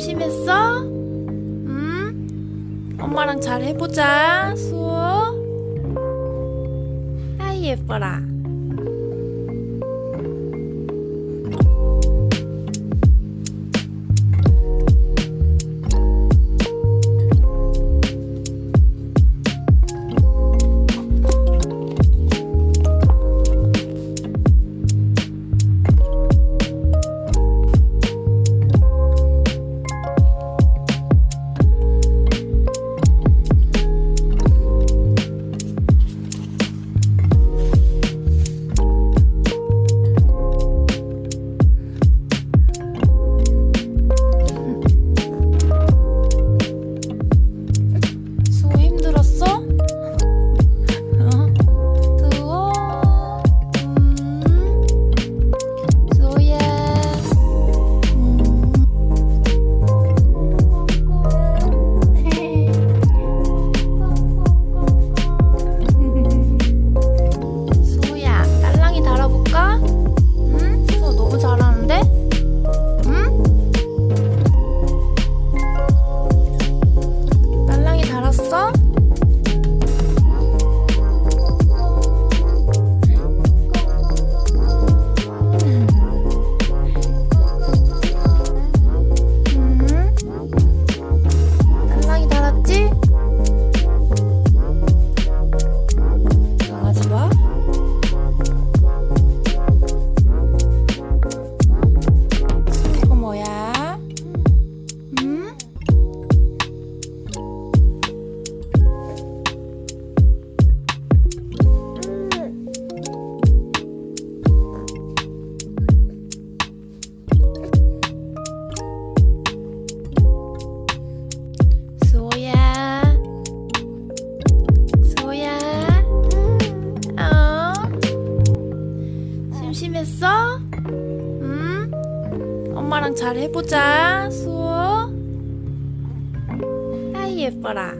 심심했어? 응? 엄마랑 잘 해보자, 수호. 아이, 예뻐라. 했어? 응? 엄마랑 잘 해보자 수호 아이 예뻐라